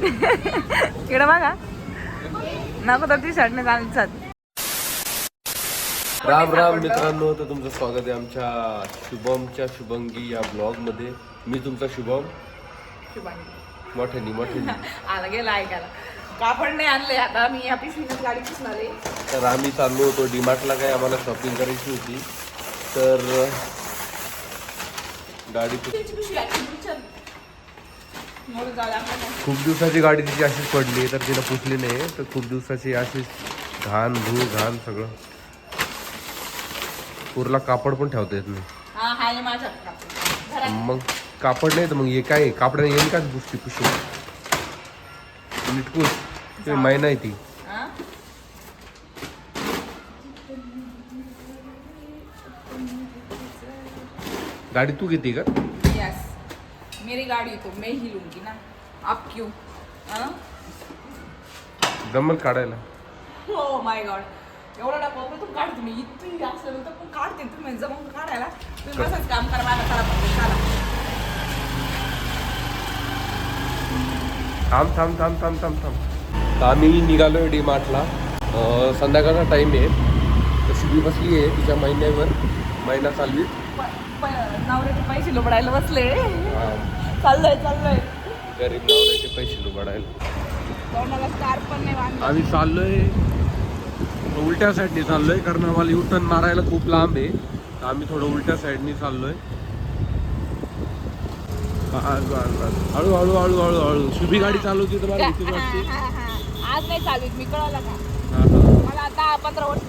इकडे बघा. नको तर टी शर्टने चालतात राम राम मित्रांनो तर तुमचं स्वागत आहे आमच्या शुभमच्या शुभंगी या ब्लॉगमध्ये मी तुमचा शुभम. मोठ्यानी मोठ्यानी. आला गेला ऐकायला. कापड नाही आणले आता मी या पिशवीनच गाडी पुसणार आहे. तर आम्ही चाललो होतो डीमार्टला काय आम्हाला शॉपिंग करायची होती. तर गाडी पिशवी आहे, विचार. मोडून जाऊ दे आपल्याला. खूप दिवसाची गाडी तिची अशीच पडली तर तिला पुसली नाही तर खूप दिवसाची अशीच घाण धूळ घाण सगळं. पूरला कापड पण ठेवता येत नाही. हा कापड. मग कापड नाही तर मग हे काय कापडाने येईल काच पुसती पुसू नीट पुस ते महिना आहे ती? गाडी तू घेते का? मेरी गाड़ी तो मैं ही लूंगी ना। आप क्यों? जमल काढायला. हो माय गॉड एवढा डबा तू काढते मी इतकी असलं तर पण काढते तुम्ही. जमून काढायला. तुम्ही बसच काम करा माझा पटकन, चला. थांब थांब थांब थांब थांब थांब. आम्ही निघालोय डी मार्टला संध्याकाळचा टाईम आहे. तर शिबी बसली आहे तिच्या महिन्यावर. महिना चालवी पैसे लुबडायला बसले. चाललंय चाललंय. गरीब नवऱ्याचे पैसे लुबाडायला. आम्ही चाललोय. उलट्या साईडने चाललोय कारण आम्हाला युटर्न मारायला खूप लांब आहे. तर आम्ही थोडं उलट्या साईडने चाललोय. हळू हळू हळू हळू हळू. शुभी गाडी चालवती तर मला भीती वाटते. आज नाही चालू मी कळलं का. मला दहा पंधरा वर्ष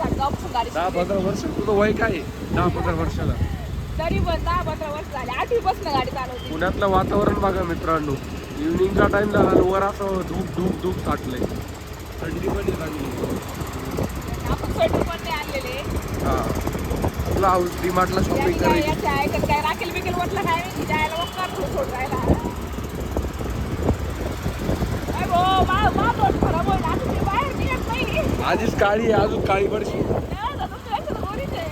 दहा. पंधरा वर्ष? तुझं वय काय आहे? दहा पंधरा वर्षाला. तरी पण दहा पंधरा वर्ष झाली. आठवी गाडी चालवते. पुण्यातलं वातावरण बघा मित्रांनो. इव्हनिंगचा टाइम झाला वर असं धूप धूप धूप साठलंय. थंडी पण आहे लागली आपण स्वेटर पण नाही आणलेले. हा. तुला डीमार्टला याने शॉपिंग काय करायची. याच्या ऐकत काय राखेल बिकेल म्हटलं काय नाही जायला मग कर थोडं थोडं राहायला अरे भाऊ, मा- मा तोंड खराब होईल. आता मी बाहेर निघत नाही. आधीच काळी आहे अजून काळी पडशी नाही, आता तुमच्या याच्यात गोरीच आहे.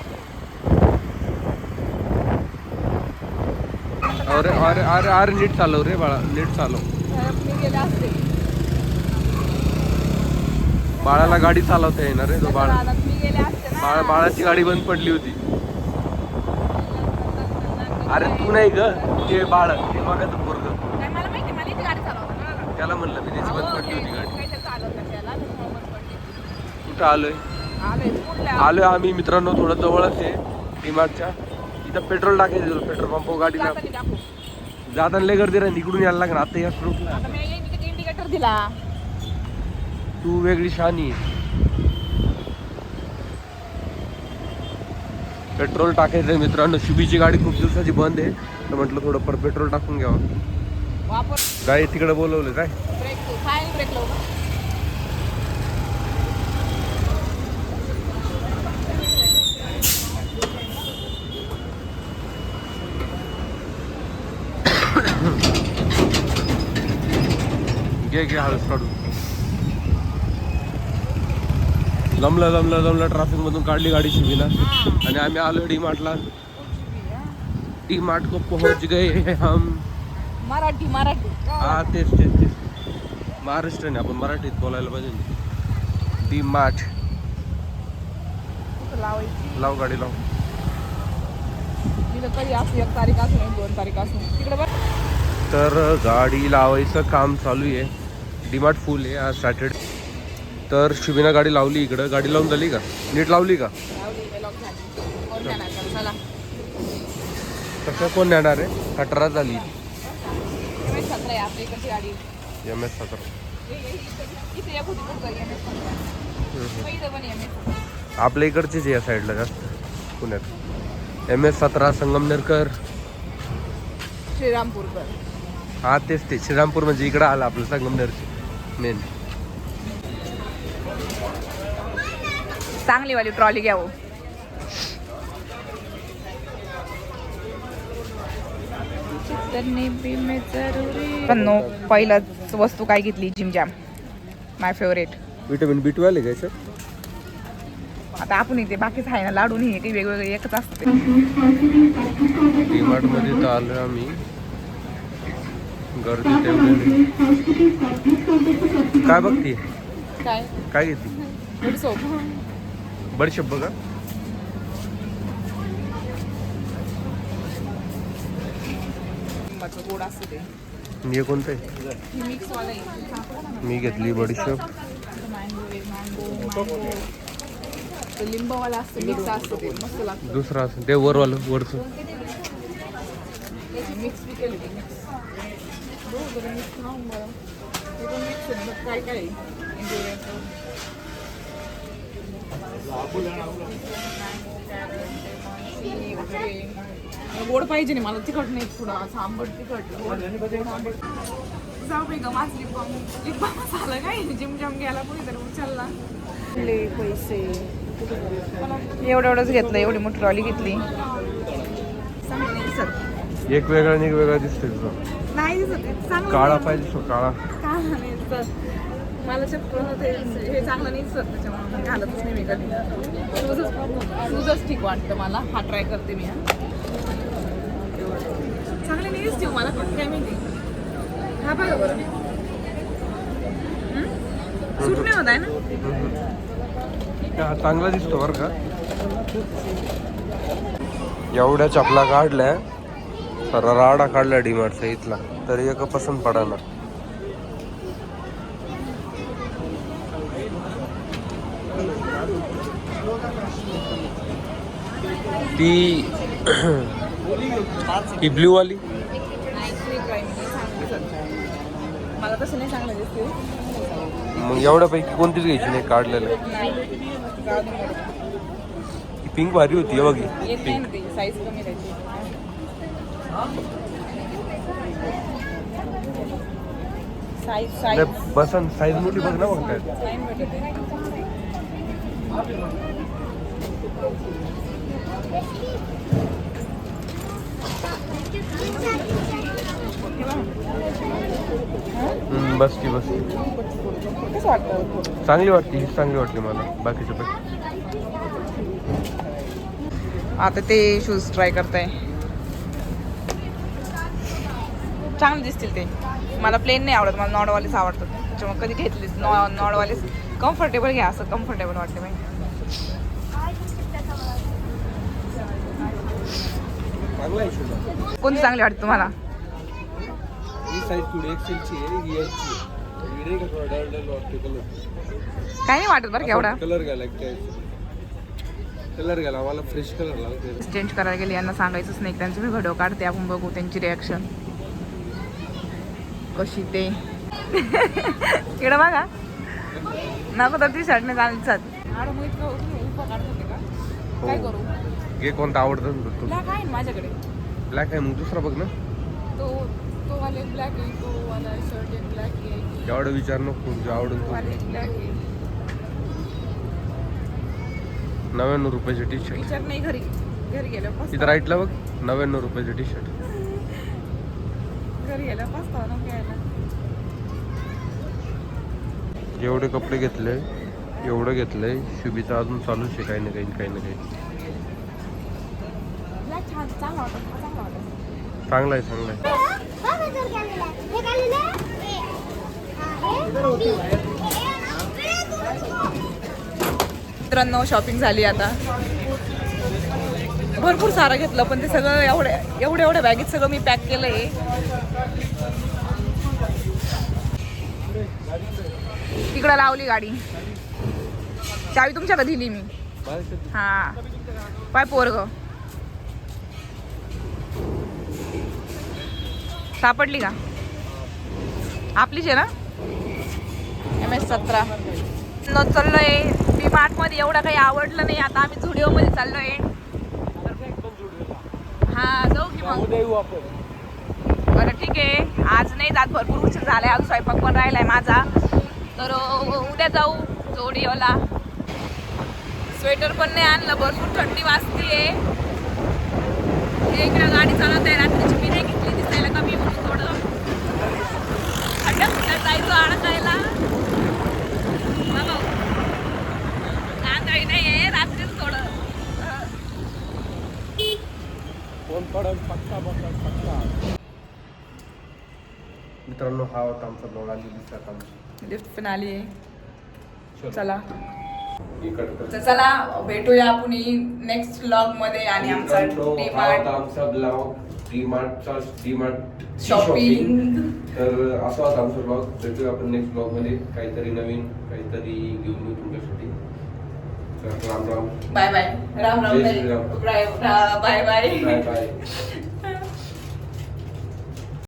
अरे अरे अरे अरे नीट चालव रे बाळा नीट चालव. बाळाला गाडी चालवता येणार रे तो बाळ. बाळा बाळाची गाडी बंद पडली होती. अरे तू नाही ग ते बाळ ते बघा पोरग. काय त्याला म्हणलं मी त्याची बंद पडली होती गाडी. कुठं आलोय आलोय, आलोय आम्ही मित्रांनो थोडं जवळच आहे डीमार्टच्या. इथं पेट्रोल टाकायचं पेट्रोल पंप गाडीला जाताना लय गर्दी राहील इकडून यायला लागणार. आता या स्ट्रोकला इंडिकेटर दिला. तू वेगळी शानी आहे. पेट्रोल टाकायचंय मित्रांनो. शुभीची गाडी खूप दिवसाची बंद आहे. तर म्हटलं थोडं पर पेट्रोल टाकून घ्यावं. काय तिकडे बोलवलं काय ब्रेक तू काय ब्रेक लावू का? घे घे हळूच काढू जमलं जमलं जमलं ट्रॅफिक मधून काढली गाडी शिबीला. आणि आम्ही आलो डी मार्टला डी मार्ट को पहुंच गए हम. मराठी मराठी. हा तेच तेच तेच. महाराष्ट्राने आपण मराठीत बोलायला पाहिजे. डी मार्ट लाव गाडी लाव. तिथं कधी असू एक तारीख असू दोन तारीख असू. तिकडे तर गाडी लावायचं काम चालू आहे. डीमार्ट फुल आहे आज सॅटर्डे. तर शुभीना गाडी लावली इकडं. गाडी लावून झाली का? नीट लावली का? कोण तसं कोण नेणार आहे? कटरा झाली. एम एस सतरा आपल्या इकडचीच या साईडला जास्त. पुण्यात. एम एस सतरा संगमनेरकर. श्रीरामपूरकर. हा तेच ते. श्रीरामपूर म्हणजे इकडं आलं आपलं संगमनेरचे मेन चांगली वाली ट्रॉली घ्या हो. पण नो पहिलंच वस्तू काय घेतली? Jim Jam my favourite vitamin B twelve आहे आता आपण इथे बाकीच आहे ना लाडू नाही काही वेगवेगळे एकच असते. मध्ये तर आलो आम्ही. गर्दी तेवढी. काय बघती? काय? काय घेतली बडीशेप बघा हे कोणतं आहे? मी घेतली बडीशेप लिंबवाला असतं मिक्स असतं ते मस्त लागतं. दुसरं असं ते वरवालं वरचं. मिक्स. मिक्स मिक्स काय काय? गोड पाहिजे नाही. मला तिखट नाही थोडं. असं आंबट तिखट. जाऊ बाई ग माझं लिप बाम लिप बाम काय? जिम जम गेला कोणी तर उचलला. पैसे. एवढं एवढंच घेतलं एवढी मोठी ट्रॉली घेतली. चांगलं नाही दिसत एक वेगळा आणि एक वेगळा दिसतोय तुझा. नाही दिसत. आहे. चांगलं काळा नाही. पाहिजे तो काळा. नाही दिसत. मला चप्पल ते हे चांगलं नाही दिसत त्याच्यामुळे मी घालतच नाही मी कधी. शूजच शूजच ठीक वाटतं मला. हा ट्राय करते मी हा. चांगले नाही दिसते मला पण काय माहिती. हा बघा बरं. सूट नाही होत आहे ना? हा चांगला दिसतो बरं का. एवढ्या चपला काढल्या सरा राडा काढला डीमार्टचा इथला. तरी एक पसंत पडाना ती ही ब्ल्यू वाली मग एवढ्यापैकी कोणतीच घ्यायची नाही काढलेलं. पिंक भारी होती बघी. ती साईज कमी साईज साईज बसन साईज मोठी बघ ना हम्म, बस की बस। वाटतं चांगली वाटते चांगली वाटली मला बाकीच्या पण आता ते शूज़ ट्राय करताय चांगले दिसतील ते. मला प्लेन नाही आवडत मला नॉडवालेच आवडतात. त्याच्यामुळे कधी घेतलीच नॉ नॉडवालेच. कम्फर्टेबल घ्या असं कम्फर्टेबल वाटते माहिती शुभा कोणती चांगली वाटते तुम्हाला? काय नाही वाटत बरं एवढा. कलर कलर घ्यायला मला फ्रेश कलर लागते. चेंज करायला गेले यांना सांगायचंच नाही. त्यांचे मी व्हिडिओ काढते आपण बघू त्यांची रिॲक्शन कशी ते? इकडं बघा. नको तर टी शर्टने चालतात काय करू? घे कोणता आवडतं ना तू. ब्लॅक आहे ना माझ्याकडे. ब्लॅक आहे मग दुसरा बघ ना. तो तो वाले ब्लॅक आहे तो वाला शर्ट एक ब्लॅक आहे. एवढा विचार नको जो तो तो. वाले ब्लॅक आहे. नव्याण्णव रुपयाचे टी शर्ट विचार नाही घरी. घरी गेलं इथं राईटला बघ. नव्याण्णव रुपयाचे टी शर्ट घरी गेलं पस्तावा नको घ्यायला जेवढे कपडे घेतले एवढं घेतलंय शुभीचं अजून चालूच आहे काही ना काही काही ना काही. चांगला हा आहे चांगला आहे. मित्रांनो शॉपिंग झाली आता. भरपूर सारं घेतलं पण ते सगळं एवढ्या एवढ्या एवढ्या बॅगेत सगळं मी पॅक केलं आहे तिकडं लावली गाडी. चावी तुमच्याकडे दिली मी? हा. पाय पोरग. सापडली का? आपलीच आहे ना? एम एस सतरा. न चाललोय. डी मध्ये एवढं काही आवडलं नाही. आता आम्ही झुडिओ मध्ये चाललोय. हा जाऊ की मग. बरं ठीक आहे. आज नाही जात. भरपूर उशीर झालाय. आज स्वयंपाक पण राहिलाय माझा. तर उद्या जाऊ जोडिओला स्वेटर पण नाही आणलं भरपूर थंडी वाजतीये. इकडं गाडी चालवत आहे रात्रीची मी नाही घेतली दिसायला कमी म्हणून थोडं. थंड फुटत जायचो अडकायला बाबा नाही आहे रात्रीच थोडं. मित्रांनो हा होता आमचा ब्लॉग दिसला आमची लिफ्ट पण आली आहे चलो. चला. तर भेटूया आपण नेक्स्ट व्लॉगमध्ये आणि आमचा डिमार्ट आमचा ब्लॉग डीमार्टचा डीमार्ट शॉपिंग तर असा होता आमचा ब्लॉग भेटूया आपण नेक्स्ट ब्लॉगमध्ये. काहीतरी नवीन काहीतरी घेऊन येऊ तुमच्यासाठी. तर Ram Ram. Bye bye Ram Ram. Bye bye bye bye